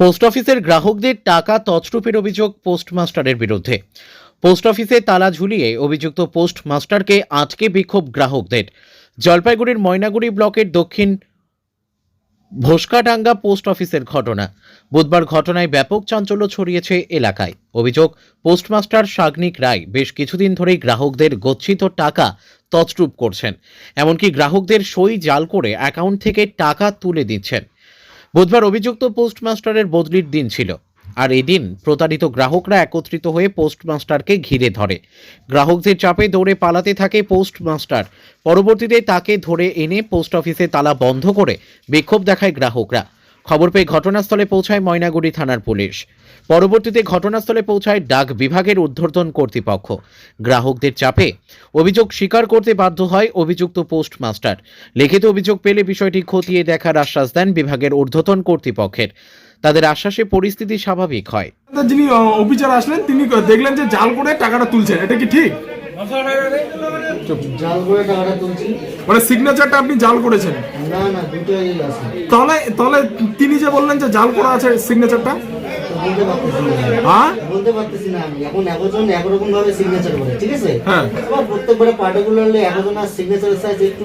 Post অফিসের গ্রাহকদের টাকা তছরূপের অভিযোগ পোস্টমাস্টারের বিরুদ্ধে। পোস্ট অফিসে তালা ঝুলিয়ে অভিযুক্ত পোস্টমাস্টারকে আটকে বিক্ষোভ গ্রাহকদের। জলপাইগুড়ির ময়নাগুড়ি ব্লকের দক্ষিণ ভোসকাডাঙ্গা পোস্ট অফিসের ঘটনা। বুধবার ঘটনায় ব্যাপক চাঞ্চল্য ছড়িয়েছে এলাকায়। অভিযোগ, পোস্টমাস্টার সাগ্নিক রায় বেশ কিছুদিন ধরেই গ্রাহকদের গচ্ছিত টাকা তছরূপ করছেন। এমনকি গ্রাহকদের সই জাল করে অ্যাকাউন্ট থেকে টাকা তুলে দিচ্ছেন। বুধবার অভিযুক্ত পোস্টমাস্টারের বদলির দিন ছিল। আর এদিন প্রতারিত গ্রাহকরা একত্রিত হয়ে পোস্টমাস্টারকে ঘিরে ধরে। গ্রাহকদের চাপে দৌড়ে পালাতে থাকে পোস্টমাস্টার। পরবর্তীতে তাকে ধরে এনে পোস্ট অফিসে তালা বন্ধ করে বিক্ষোভ দেখায় গ্রাহকরা। খবর পেয়ে ঘটনাস্থলে পৌঁছায় ময়নাগুড়ি থানার পুলিশ। পরবর্তীতে ঘটনাস্থলে পৌঁছায় ডাক বিভাগের ঊর্ধ্বতন কর্তৃপক্ষ। গ্রাহকদের চাপে অভিযোগ স্বীকার করতে বাধ্য হয় অভিযুক্ত পোস্টমাস্টার। লিখিত অভিযোগ পেলে বিষয়টি খতিয়ে দেখার আশ্বাস দেন বিভাগের ঊর্ধ্বতন কর্তৃপক্ষের। তাদের আশ্বাসে পরিস্থিতি স্বাভাবিক হয়। যিনি অফিসার আসলেন, তিনি দেখলেন যে জাল করে টাকাটা তুলছেন। এটা কি ঠিক? মানে সিগনেচারটা আপনি জাল করেছেন। না না দুটোই আছে। তাহলে তাহলে তিনি যে বললেন যে জাল করা আছে সিগনেচারটা হ্যাঁ? বলতে পারতেছি না আমি। এখন একজন একরকম ভাবে সিগনেচার করে ঠিক আছে? হ্যাঁ। এবার প্রত্যেকবারে পার্টিকুলারলি একজনের সিগনেচারের সাইজ একটু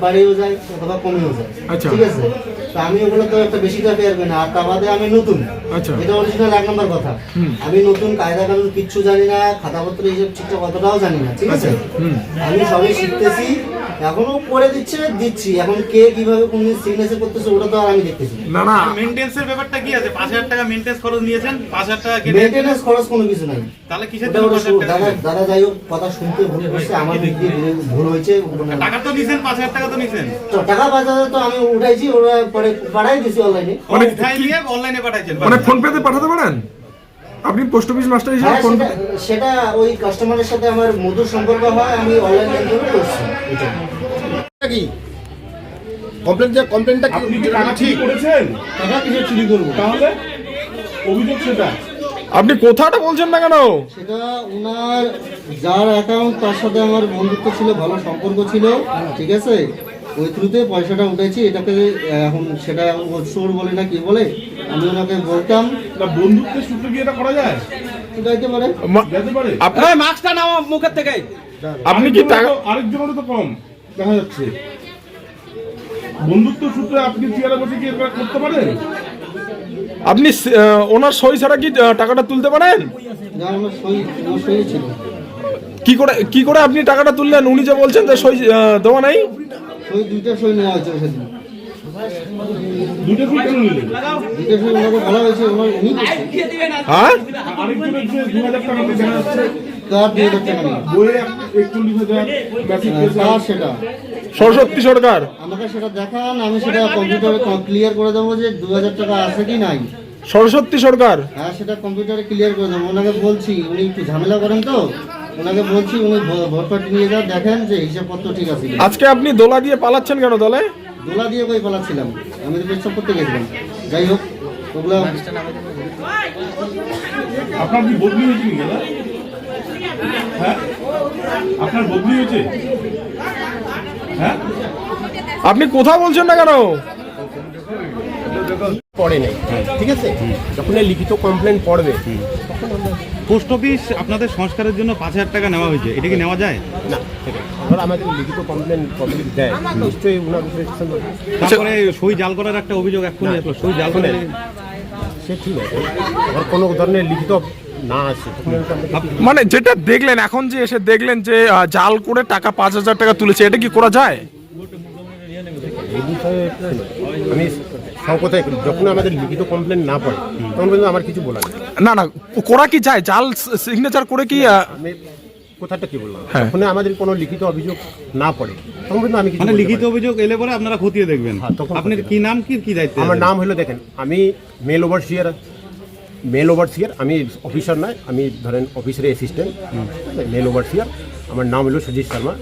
বাড়িয়েও যায় অথবা কমেও যায় আচ্ছা। ঠিক আছে? তো আমি ওগুলো তো একটা বেশি টাকা আসবে না। আর তা বাদে আমি নতুন। আচ্ছা। এটা অরিজিনাল এক নম্বর কথা। আমি নতুন কায়দা কানুন কিচ্ছু জানি না খাতাপত্র হিসেব ঠিকঠাক অতটাও জানি না ঠিক আছে? আচ্ছা, আমি সবই শিখতেছি। এখনও করে দিচ্ছে দিচ্ছি। এখন কে কীভাবে কোন সিগনেচার করতেছে ওটা তো আর আমি দেখতেছি না। না ব্যাপারটা কি আছে? পাঁচ হাজার টাকা মেনটেন্স খরচ নিয়েছেন পাঁচ হাজার টাকা কেটে খরচ কোনো কিছু নাই। তাহলে কিসের জন্য ওটা পাঁচ হাজার টাকা দাদা দাদা যাই হোক কথা শুনতে ভুল হয়েছে আমার দিক দিয়ে ভুল- হয়েছে টাকা তো নিছেন পাঁচ হাজার টাকা তো নিছেন। তো টাকা পাঁচ হাজার তো আমি উঠাইছি ওরা পরে পাঠাই দিছি অনলাইনে মানে উঠাই নিয়ে অনলাইনে পাঠাইছেন মানে ফোন পেতে পাঠাতে পারেন? আপনি পোস্ট অফিস মাস্টার হিসেবে হ্যাঁ ফোন সেটা সেটা ওই কাস্টমারের সাথে আমার মধুর সম্পর্ক হয় আমি অনলাইন লেনদেন করছি। কি? কমপ্লেন যে কমপ্লেনটা কি? আপনি কি টাকা ঠিক করেছেন? টাকা কিসে চুরি করব? তাহলে? অভিযোগ সেটা। আপনি কোথাটা বলছেন না কেন? সেটা ওনার যার অ্যাকাউন্ট তার সাথে আমার বন্ধুত্ব ছিল ভালো সম্পর্ক ছিল ঠিক আছে? ওই থ্রুতে পয়সাটা উঠেছি এটাকে এখন সেটা ও চোর বলে না কি বলে আমি ওনাকে বলতাম বন্ধুত্বের সূত্রে কি এটা করা যায়? যাইতে পারে যেতে পারে। আপনার মাস্কটা নাও মুখের থেকে। আপনি কি টাকা আরেকজনেরও তো কম দেখা যাচ্ছে। বন্ধুত্ব সূত্রে আপনি চেয়ারে বসে কি এটা করতে পারেন? আপনি ওনার সই ছাড়া কি টাকাটা তুলতে পারেন? কি করে কি করে আপনি টাকাটা তুললেন? উনি যে বলছেন যে সই দেওয়া নাই? দুইটা সই নেওয়া হয়েছে হ্যাঁ? আরেকজনের যে দু হাজার টাকা দিয়ে দেখা যাচ্ছে। তার দুই হাজার টাকা বইয়ে একচল্লিশ হাজার মেসেজ সেটা। সরস্বতী সরকার। আমাকে সেটা দেখান আমি সেটা কম্পিউটারে ক্লিয়ার করে দেবো যে দু হাজার টাকা আছে কি নাই। সরস্বতী সরকার। হ্যাঁ সেটা কম্পিউটারে ক্লিয়ার করে দেবো। ওনাকে বলছি উনি একটু ঝামেলা করেন তো। ওনাকে বলছি উনি ভো- ভোট নিয়ে যা দেখেন যে হিসাবপত্র ঠিক আছে আজকে আপনি দোলা দিয়ে পালাচ্ছেন কেন দলে? দোলা দিয়ে কই পালাচ্ছিলাম? আমি তো পেশাব করতে গেছিলাম। যাই হোক ওগুলো আপনার কি বদলি হয়েছে কি হ্যাঁ? আপনার বদলি হয়েছে? হ্যাঁ? আপনি কোথা বলছেন না কেন? পড়ে নেই। ঠিক আছে? যখন এই লিখিত কমপ্লেন পড়বে পোস্ট অফিস আপনাদের সংস্কারের জন্য পাঁচ হাজার টাকা নেওয়া হয়েছে। এটা কি নেওয়া যায়? না ঠিক আছে ধর আমাদের লিখিত কমপ্লেন পাবলিক দেয় নিশ্চয়ই ওনার উপরে তারপরে সই জাল করার একটা অভিযোগ এক্ষুনি আসলো। সই জাল করে সে ঠিক আছে। আর কোনো ধরনের লিখিত না আসে তখন মানে যেটা দেখলেন এখন যে এসে দেখলেন যে জাল করে টাকা পাঁচ হাজার টাকা তুলেছে এটা কি করা যায়? আমি সব কথাই যখন আমাদের লিখিত কমপ্লেন না পড়ে তখন পর্যন্ত আমার কিছু বলার নেই। না না করা কি যায়? জাল সিগনেচার করে কি আহ, আমি কথাটা কি বললাম? হ্যাঁ। যখন আমাদের কোনো লিখিত অভিযোগ না পড়ে তখন পর্যন্ত আমি কিছু মানে বলতে লিখিত পারি না। অভিযোগ এলে পরে আপনারা খতিয়ে দেখবেন। হ্যাঁ, তখন আপনার খতিয়ে কি নাম কি কি দায়িত্ব আমার নাম হলো দেখেন আমি মেল ওভারসিয়ার মেল ওভারসিয়ার আমি অফিসার নয় আমি ধরেন অফিসের অ্যাসিস্ট্যান্ট মেল ওভারসিয়ার আমার নাম হলো সুজিত শর্মা।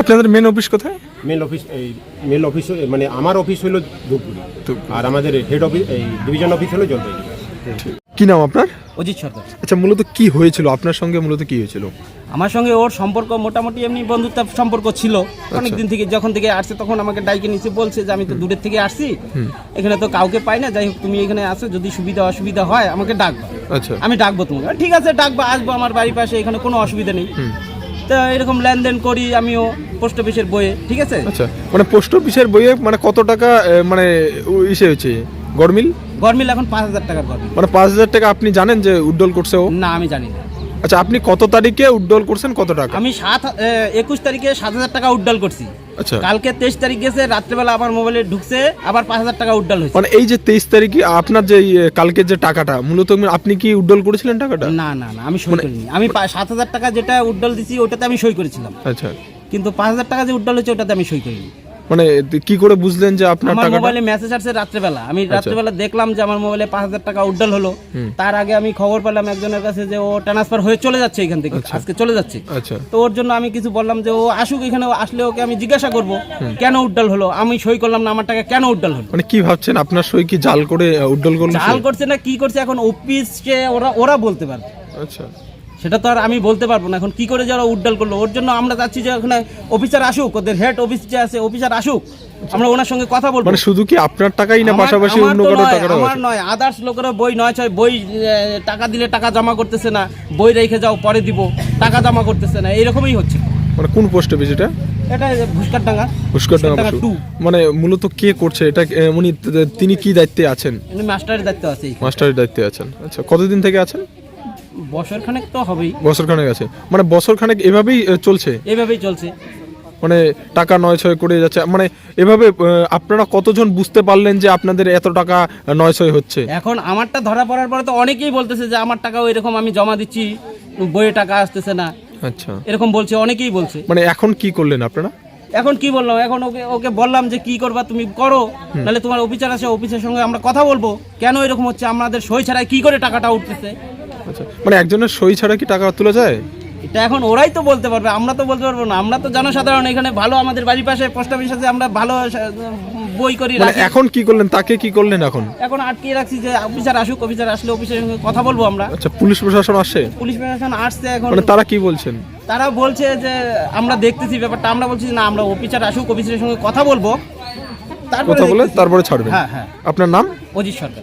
আপনাদের মেন অফিস কোথায়? মেল অফিস এই মেল অফিস মানে আমার অফিস হলো ধূপগুড়ি। আর আমাদের হেড অফিস এই ডিভিশন অফিস হলো জলপাইগুড়ি। কি নাম আপনার? অজিত সরকার আচ্ছা মূলত কি হয়েছিল? আপনার সঙ্গে মূলত কি হয়েছিল? আমার সঙ্গে ওর সম্পর্ক মোটামুটি এমনি বন্ধুত্ব সম্পর্ক ছিল। অনেক দিন থেকে যখন থেকে আসছে তখন আমাকে ডাইকে নিচে বলছে যে আমি তো দূরের থেকে আসছি। এখানে তো কাউকে পাই না। যাই হোক তুমি এখানে আসো। যদি সুবিধা অসুবিধা হয় আমাকে ডাকবা। আচ্ছা। আমি ডাকবো তোমাকে। ঠিক আছে ডাকবো আসব। আমার বাড়ির পাশে এখানে কোনো অসুবিধা নেই। তো এরকম লেনদেন করি আমিও পোস্ট অফিসের বইয়ে ঠিক আছে? আচ্ছা মানে পোস্ট অফিসের বইয়ে মানে কত টাকা মানে ইসে হয়েছে? গরমিল গরমিল এখন পাঁচ হাজার টাকার গরমিল মানে পাঁচ হাজার টাকা আপনি জানেন যে উড্ডল করছে ও? না আমি জানি না। আচ্ছা আপনি কত তারিখে উড্ডল করছেন? কত টাকা? আমি সাত একুশ তারিখে সাত হাজার টাকা উড্ডাল করছি। আচ্ছা। কালকে তেইশ তারিখ গেছে রাত্রেবেলা আমার মোবাইলে ঢুকছে আবার পাঁচ হাজার টাকা উড্ডাল হয়েছে। মানে এই যে তেইশ তারিখে আপনার যে কালকের যে টাকাটা মূলত আপনি কি উড্ডল করেছিলেন টাকাটা? না না না আমি সই করিনি। আমি সাত হাজার টাকা যেটা উড্ডাল দিছি ওটাতে আমি সই করেছিলাম। আচ্ছা। কিন্তু পাঁচ হাজার টাকা যে উড্ডাল হয়েছে ওটাতে আমি সই করিনি। মানে কি করে বুঝলেন যে আপনার আমার মোবাইলে মেসেজ আসছে রাত্রেবেলা। আমি রাত্রেবেলা দেখলাম যে আমার মোবাইলে পাঁচ হাজার টাকা উড্ডাল হলো। তার আগে আমি খবর পেলাম একজনের কাছে যে ও ট্রান্সফার হয়ে চলে যাচ্ছে এখান থেকে আজকে চলে যাচ্ছে। আচ্ছা। তো ওর জন্য আমি কিছু বললাম যে ও আসুক এখানে আসলে ওকে আমি জিজ্ঞাসা করব কেন উড্ডাল হলো? আমি সই করলাম না আমার টাকা কেন উড্ডাল হলো? মানে কি ভাবছেন? আপনার সই কি জাল করে উড্ডল করলেন চাল করছে না কি করছে? এখন অফিসে ওরা ওরা বলতে পারবে। আচ্ছা। সেটা তো আর আমি বলতে পারব না। এখন কি করে যারা উড্ডাল করল? ওর জন্য আমরা চাচ্ছি যে ওখানে অফিসার আসুক ওদের হেড অফিস যে আছে অফিসার আসুক আমরা ওনার সঙ্গে কথা বলব। মানে শুধু কি আপনার টাকাই না পাশাপাশি অন্য কারও নয়, আমার নয় আদার্স লোকেরা বই নয় ছয় বই টাকা দিলে টাকা জমা করতেছে না বই রেখে যাও পরে দিব টাকা জমা করতেছে না এরকমই হচ্ছে। মানে কোন পোস্ট অফিস এটা? এটা ভুসকার ডাঙ্গা পুষ্করডাঙ্গা পুষ্করডাঙ্গা বসু। টু মানে মূলত কে করছে এটা? উনি তিনি কি দায়িত্বে আছেন? মাস্টারের দায়িত্ব আছে মাস্টারের দায়িত্বে আছেন। আচ্ছা কতদিন থেকে আছেন? বছর খানেক তো হবেই। বছর খানেক আছে। মানে বছর খানেক এভাবেই চলছে? এভাবেই চলছে। মানে টাকা নয় ছয় করে যাচ্ছে। মানে এভাবে আপনারা কতজন বুঝতে পারলেন যে আপনাদের এত টাকা নয় ছয় হচ্ছে? এখন আমারটা ধরা পড়ার পরে তো অনেকেই বলতেছে যে আমার টাকাও এরকম আমি জমা দিচ্ছি বইয়ে টাকা আসতেছে না। আচ্ছা। এরকম বলছে অনেকেই বলছে। মানে এখন কি করলেন আপনারা? এখন কি বললাম? এখন ওকে ওকে বললাম যে কি করবা তুমি? করো। নাহলে তোমার অফিসার আছে অফিসের সঙ্গে আমরা কথা বলব। কেন এরকম হচ্ছে? আমাদের সই ছাড়া কি করে টাকাটা উঠতেছে? আচ্ছা মানে একজনের সই ছাড়া কি টাকা তোলা যায়? এটা এখন ওরাই তো বলতে পারবে আমরা তো বলতে পারব না। আমরা তো জনসাধারণ এখানে ভালো আমাদের বাড়ির পাশে পোস্ট অফিস আছে আমরা ভালো বই করি মানে রাখি। এখন কি করলেন তাকে কি করলেন এখন? এখন আটকে রাখছি যে অফিসার আসুক অফিসার আসলে অফিসের সঙ্গে কথা বলব আমরা। আচ্ছা পুলিশ প্রশাসন আসে পুলিশ প্রশাসন আসছে এখন। মানে তারা কি বলছেন? তারা বলছে যে আমরা দেখতেছি ব্যাপারটা আমরা বলছি যে না আমরা অফিসার আসুক অফিসের সঙ্গে কথা বলব। তারপরে কথা বলে তারপরে ছাড়বেন। হ্যাঁ হ্যাঁ। আপনার নাম? অজিত সরকার।